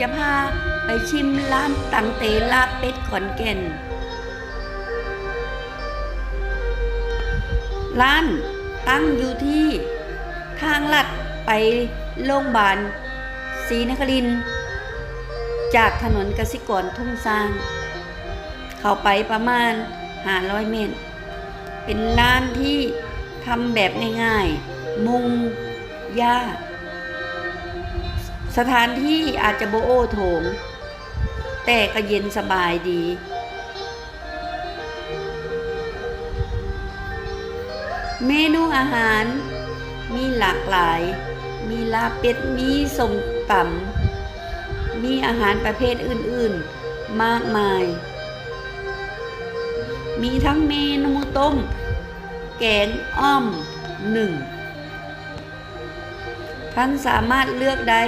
จะพาไปชิมร้านตังเตลาเป็ดขอนแก่น ร้านตั้งอยู่ที่ทางลัดไปโรงพยาบาลศรีนคริน จากถนนกสิกรทุ่งสร้าง เข้าไปประมาณ 500 เมตร เป็นร้านที่ทำแบบง่ายๆ มุงหญ้า สถานที่อาจจะโบโอโถง แต่ก็เย็นสบายดี เมนูอาหารมีหลากหลาย มีลาบเป็ด มีสมตำมีอาหารประเภทอื่นๆ มากมาย มีทั้งเมนูต้ม แกงอ้อมหนึ่งท่านสามารถเลือกได้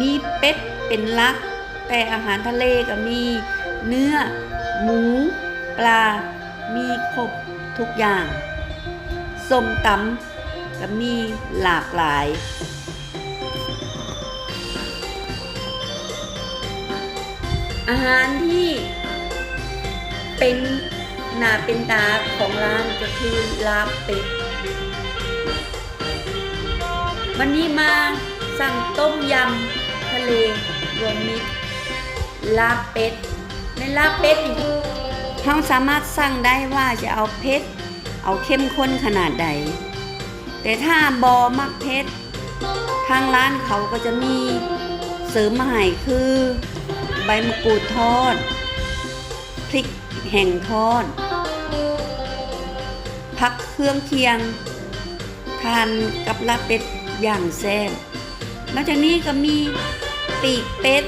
มีเป็ดเป็นลัก แต่อาหารทะเลก็มี เนื้อ หมู ปลา มีครบทุกอย่างส้มตำก็มีหลากหลายอาหารที่เป็นหน้าเป็นตาของร้านก็คือลาบเป็ด วันนี้มาสั่งต้มยำ เล รวมมิตร ลาบเป็ด ในลาบเป็ดนี่เราสามารถสั่งได้ว่าจะเอาเผ็ด เอาเข้มข้นขนาดใด แต่ถ้าบอมักเผ็ด ทางร้านเขาก็จะมีเสริมมาให้คือ ใบมะกรูดทอด พริกแห้งทอดพักเครื่องเคียง ทานกับลาเป็ดอย่างแซ่บนอกจากนี้ก็มี ปีกเป็ด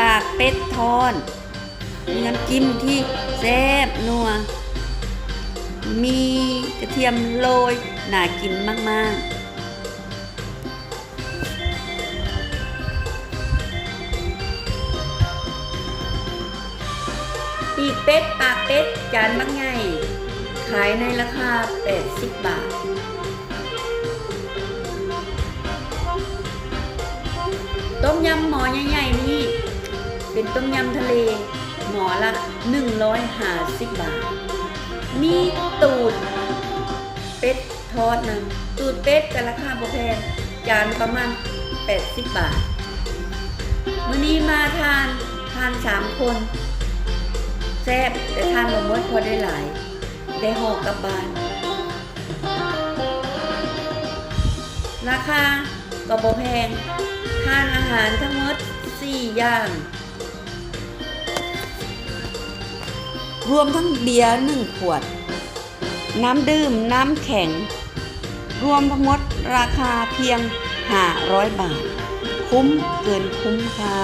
ปากเป็ดทอดมีน้ำจิ้มที่แซ่บนัว มีกระเทียมโรยน่ากินมากๆปีกเป็ดปากเป็ดจานบักไง ขายในราคา 80 บาท ต้มยำหมอใหญ่ๆนี่ เป็นต้มยำทะเล หมอละ150บาท มีตูด เป็ดทอดนะตูดเป็ดแต่ราคาบ่แพงจานประมาณ 80 บาทมื้อนี้มาทานทานสามคนแซ่บแต่ทานบ่หมดพอได้หลาย ได้ห่อกลับบ้านราคา ก็บ่แพงทานอาหารทั้งหมด 4 อย่าง รวมทั้งเบียร์หนึ่งขวด น้ำดื่มน้ำแข็ง รวมทั้งหมดราคาเพียง 500 บาท คุ้มเกินคุ้มค่ะ